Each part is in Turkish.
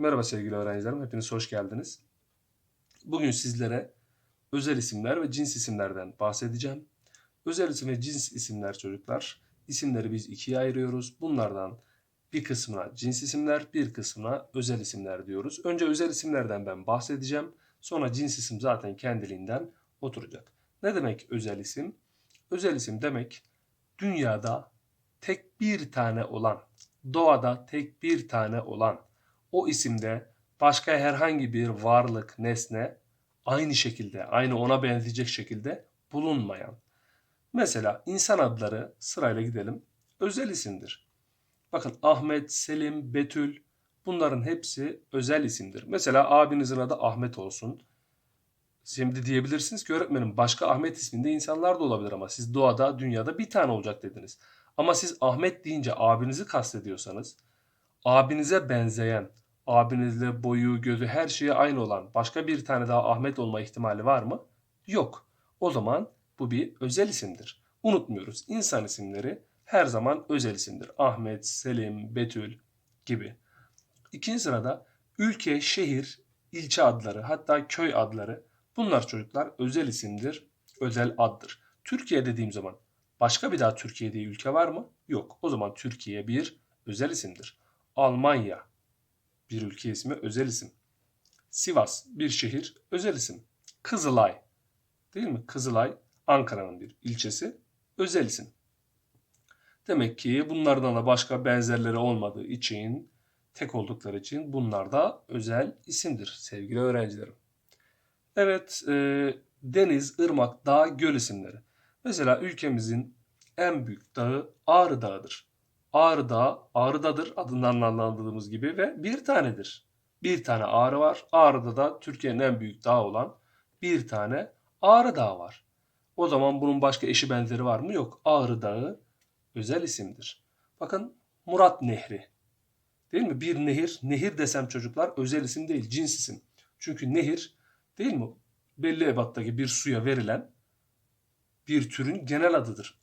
Merhaba sevgili öğrencilerim, hepiniz hoş geldiniz. Bugün sizlere özel isimler ve cins isimlerden bahsedeceğim. Özel isim ve cins isimler çocuklar, isimleri biz ikiye ayırıyoruz. Bunlardan bir kısmına cins isimler, bir kısmına özel isimler diyoruz. Önce özel isimlerden ben bahsedeceğim. Sonra cins isim zaten kendiliğinden oturacak. Ne demek özel isim? Özel isim demek dünyada tek bir tane olan, doğada tek bir tane olan, o isimde başka herhangi bir varlık, nesne aynı şekilde, aynı ona benzeyecek şekilde bulunmayan. Mesela insan adları sırayla gidelim. Özel isimdir. Bakın Ahmet, Selim, Betül bunların hepsi özel isimdir. Mesela abinizin adı Ahmet olsun. Şimdi diyebilirsiniz ki öğretmenim başka Ahmet isminde insanlar da olabilir ama siz doğada, dünyada bir tane olacak dediniz. Ama siz Ahmet deyince abinizi kastediyorsanız abinize benzeyen, abinizle boyu, gözü her şeyi aynı olan başka bir tane daha Ahmet olma ihtimali var mı? Yok. O zaman bu bir özel isimdir. Unutmuyoruz. İnsan isimleri her zaman özel isimdir. Ahmet, Selim, Betül gibi. İkinci sırada ülke, şehir, ilçe adları hatta köy adları bunlar çocuklar özel isimdir, özel addır. Türkiye dediğim zaman başka bir daha Türkiye diye ülke var mı? Yok. O zaman Türkiye bir özel isimdir. Almanya bir ülke ismi özel isim. Sivas bir şehir özel isim. Kızılay değil mi? Kızılay Ankara'nın bir ilçesi özel isim. Demek ki bunlardan da başka benzerleri olmadığı için, tek oldukları için bunlar da özel isimdir sevgili öğrencilerim. Evet, e, deniz, ırmak, dağ, göl isimleri. Mesela ülkemizin en büyük dağı Ağrı Dağı'dır. Ağrı Dağı, Ağrı'dadır adından anladığımız gibi ve bir tanedir. Bir tane Ağrı var. Ağrı'da da Türkiye'nin en büyük dağı olan bir tane Ağrı Dağı var. O zaman bunun başka eşi benzeri var mı? Yok. Ağrı Dağı özel isimdir. Bakın Murat Nehri. Değil mi? Bir nehir. Nehir desem çocuklar özel isim değil, cins isim. Çünkü nehir değil mi? Belli ebattaki bir suya verilen bir türün genel adıdır.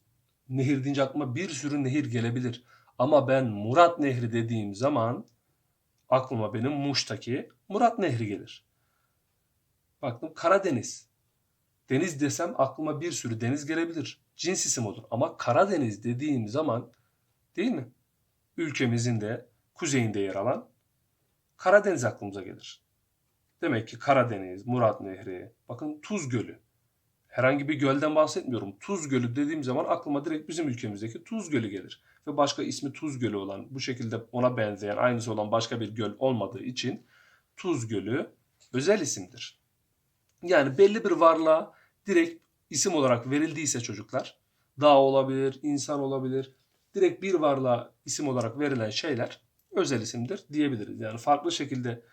Nehir deyince aklıma bir sürü nehir gelebilir. Ama ben Murat Nehri dediğim zaman aklıma benim Muş'taki Murat Nehri gelir. Baktım Karadeniz. Deniz desem aklıma bir sürü deniz gelebilir. Cins isim olur. Ama Karadeniz dediğim zaman değil mi? Ülkemizin de kuzeyinde yer alan Karadeniz aklımıza gelir. Demek ki Karadeniz, Murat Nehri, bakın Tuz Gölü. Herhangi bir gölden bahsetmiyorum. Tuz Gölü dediğim zaman aklıma direkt bizim ülkemizdeki Tuz Gölü gelir. Ve başka ismi Tuz Gölü olan, bu şekilde ona benzeyen, aynısı olan başka bir göl olmadığı için Tuz Gölü özel isimdir. Yani belli bir varlığa direkt isim olarak verildiyse çocuklar, dağ olabilir, insan olabilir, direkt bir varlığa isim olarak verilen şeyler özel isimdir diyebiliriz. Yani farklı şekilde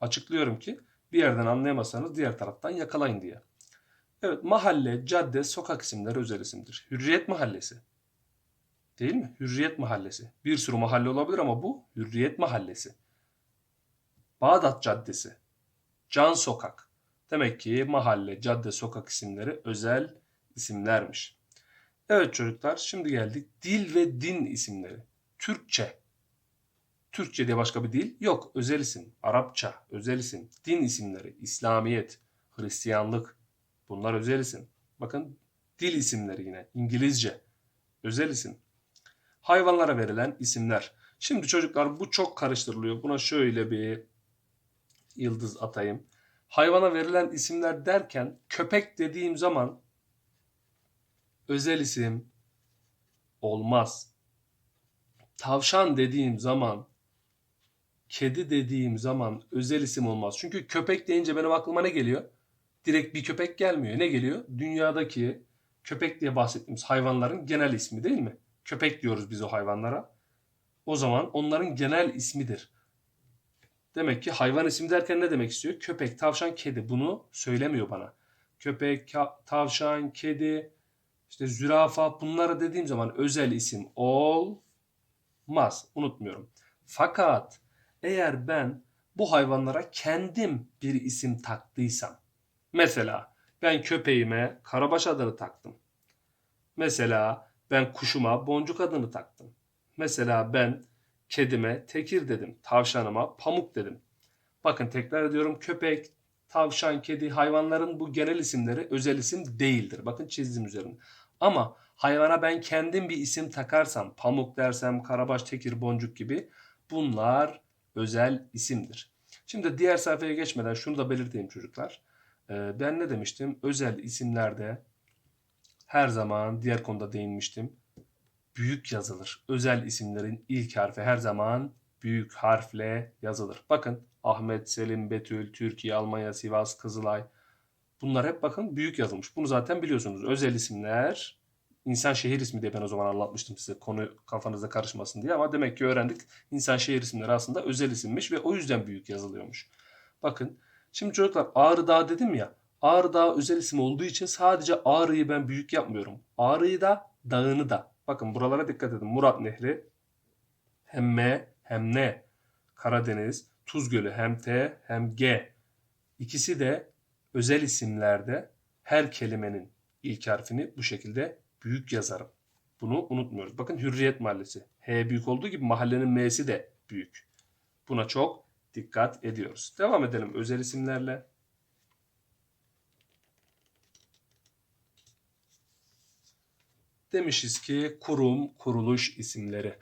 açıklıyorum ki bir yerden anlayamazsanız diğer taraftan yakalayın diye. Evet mahalle, cadde, sokak isimleri özel isimdir. Hürriyet Mahallesi. Değil mi? Hürriyet Mahallesi. Bir sürü mahalle olabilir ama bu Hürriyet Mahallesi. Bağdat Caddesi. Can Sokak. Demek ki mahalle, cadde, sokak isimleri özel isimlermiş. Evet çocuklar şimdi geldik dil ve din isimleri. Türkçe. Türkçe diye başka bir dil yok. Özel isim. Arapça özel isim. Din isimleri. İslamiyet, Hristiyanlık, Bunlar özel isim. Bakın dil isimleri yine. İngilizce. Özel isim. Hayvanlara verilen isimler. Şimdi çocuklar bu çok karıştırılıyor. Buna şöyle bir yıldız atayım. Hayvana verilen isimler derken köpek dediğim zaman özel isim olmaz. Tavşan dediğim zaman kedi dediğim zaman özel isim olmaz. Çünkü köpek deyince benim aklıma ne geliyor? direkt bir köpek gelmiyor. Ne geliyor? Dünyadaki köpek diye bahsettiğimiz hayvanların genel ismi değil mi? Köpek diyoruz biz o hayvanlara. O zaman onların genel ismidir. Demek ki hayvan ismi derken ne demek istiyor? Köpek, tavşan, kedi. Bunu söylemiyor bana. Köpek, tavşan, kedi, işte zürafa bunları dediğim zaman özel isim olmaz. Unutmuyorum. Fakat eğer ben bu hayvanlara kendim bir isim taktıysam Mesela ben köpeğime karabaş adını taktım. Mesela ben kuşuma boncuk adını taktım. Mesela ben kedime tekir dedim, tavşanıma pamuk dedim. Bakın tekrar ediyorum köpek, tavşan, kedi, hayvanların bu genel isimleri özel isim değildir. Bakın çizdim üzerinde. Ama hayvana ben kendim bir isim takarsam, pamuk dersem, karabaş, tekir, boncuk gibi bunlar özel isimdir. Şimdi diğer sayfaya geçmeden şunu da belirteyim çocuklar. Ee, ben ne demiştim? Özel isimlerde her zaman diğer konuda değinmiştim. Büyük yazılır. Özel isimlerin ilk harfi her zaman büyük harfle yazılır. Bakın Ahmet, Selim, Betül, Türkiye, Almanya, Sivas, Kızılay. Bunlar hep bakın büyük yazılmış. Bunu zaten biliyorsunuz. Özel isimler insan şehir ismi diye ben o zaman anlatmıştım size konu kafanızda karışmasın diye ama demek ki öğrendik. İnsan şehir isimleri aslında özel isimmiş ve o yüzden büyük yazılıyormuş. Bakın şimdi çocuklar Ağrı Dağı dedim ya. Ağrı Dağı özel isim olduğu için sadece Ağrı'yı ben büyük yapmıyorum. Ağrı'yı da dağını da. Bakın buralara dikkat edin. Murat Nehri hem M hem N. Karadeniz, Tuz Gölü hem T hem G. İkisi de özel isimlerde her kelimenin ilk harfini bu şekilde büyük yazarım. Bunu unutmuyoruz. Bakın Hürriyet Mahallesi. H büyük olduğu gibi mahallenin M'si de büyük. Buna çok dikkat ediyoruz. Devam edelim özel isimlerle. Demişiz ki kurum, kuruluş isimleri.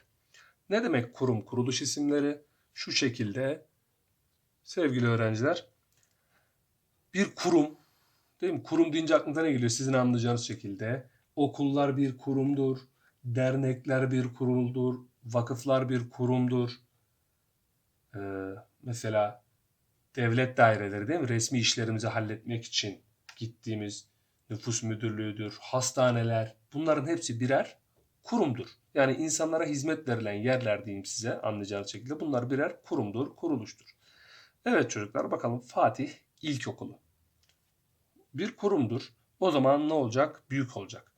Ne demek kurum, kuruluş isimleri? Şu şekilde sevgili öğrenciler. Bir kurum, değil mi? Kurum deyince aklınıza ne geliyor? Sizin anlayacağınız şekilde. Okullar bir kurumdur, dernekler bir kuruldur, vakıflar bir kurumdur. Ee, mesela devlet daireleri değil mi? Resmi işlerimizi halletmek için gittiğimiz nüfus müdürlüğüdür, hastaneler bunların hepsi birer kurumdur. Yani insanlara hizmet verilen yerler diyeyim size anlayacağınız şekilde bunlar birer kurumdur, kuruluştur. Evet çocuklar bakalım Fatih İlkokulu. Bir kurumdur. O zaman ne olacak? Büyük olacak.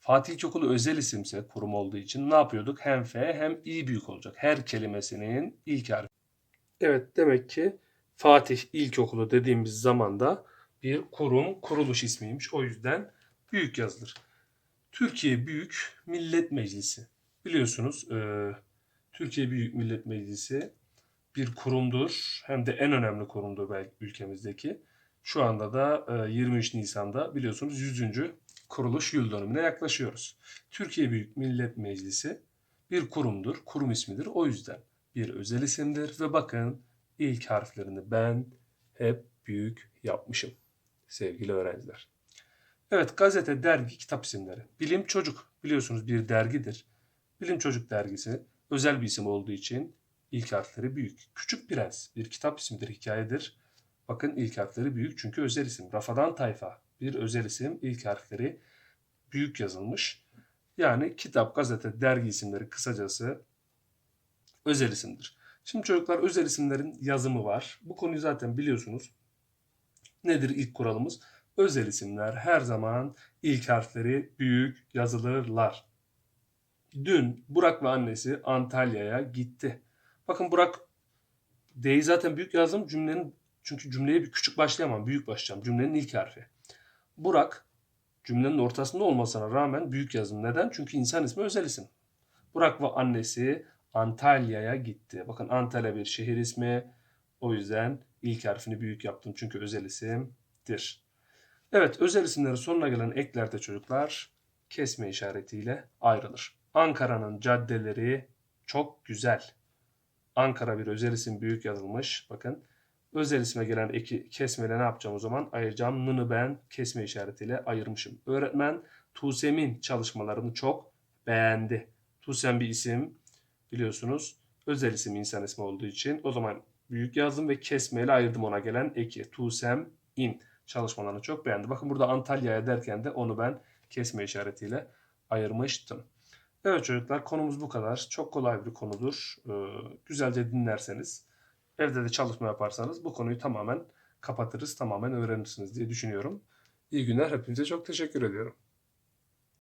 Fatih İlkokulu özel isimse kurum olduğu için ne yapıyorduk? Hem F hem İ büyük olacak. Her kelimesinin ilk harfi. Evet demek ki Fatih İlkokulu dediğimiz zamanda bir kurum, kuruluş ismiymiş. O yüzden büyük yazılır. Türkiye Büyük Millet Meclisi. Biliyorsunuz e, Türkiye Büyük Millet Meclisi bir kurumdur. Hem de en önemli kurumdur belki ülkemizdeki. Şu anda da e, 23 Nisan'da biliyorsunuz 100. kuruluş yıl dönümüne yaklaşıyoruz. Türkiye Büyük Millet Meclisi bir kurumdur, kurum ismidir. O yüzden bir özel isimdir ve bakın ilk harflerini ben hep büyük yapmışım sevgili öğrenciler. Evet gazete, dergi, kitap isimleri. Bilim Çocuk biliyorsunuz bir dergidir. Bilim Çocuk dergisi özel bir isim olduğu için ilk harfleri büyük. Küçük Prens bir kitap ismidir, hikayedir. Bakın ilk harfleri büyük çünkü özel isim. Rafadan Tayfa bir özel isim ilk harfleri büyük yazılmış. Yani kitap, gazete, dergi isimleri kısacası özel isimdir. Şimdi çocuklar özel isimlerin yazımı var. Bu konuyu zaten biliyorsunuz. Nedir ilk kuralımız? Özel isimler her zaman ilk harfleri büyük yazılırlar. Dün Burak ve annesi Antalya'ya gitti. Bakın Burak D'yi zaten büyük yazdım cümlenin çünkü cümleye bir küçük başlayamam. Büyük başlayacağım. Cümlenin ilk harfi. Burak cümlenin ortasında olmasına rağmen büyük yazdım. Neden? Çünkü insan ismi özel isim. Burak ve annesi Antalya'ya gitti. Bakın Antalya bir şehir ismi. O yüzden ilk harfini büyük yaptım. Çünkü özel isimdir. Evet özel isimlerin sonuna gelen eklerde çocuklar kesme işaretiyle ayrılır. Ankara'nın caddeleri çok güzel. Ankara bir özel isim büyük yazılmış. Bakın özel isme gelen eki kesmeyle ne yapacağım o zaman? Ayıracağım. Nını ben kesme işaretiyle ayırmışım. Öğretmen Tusem'in çalışmalarını çok beğendi. Tusem bir isim biliyorsunuz. Özel isim insan ismi olduğu için o zaman büyük yazdım ve kesmeyle ayırdım ona gelen eki. Tusem in çalışmalarını çok beğendi. Bakın burada Antalya'ya derken de onu ben kesme işaretiyle ayırmıştım. Evet çocuklar konumuz bu kadar. Çok kolay bir konudur. Ee, güzelce dinlerseniz, evde de çalışma yaparsanız bu konuyu tamamen kapatırız, tamamen öğrenirsiniz diye düşünüyorum. İyi günler. Hepinize çok teşekkür ediyorum.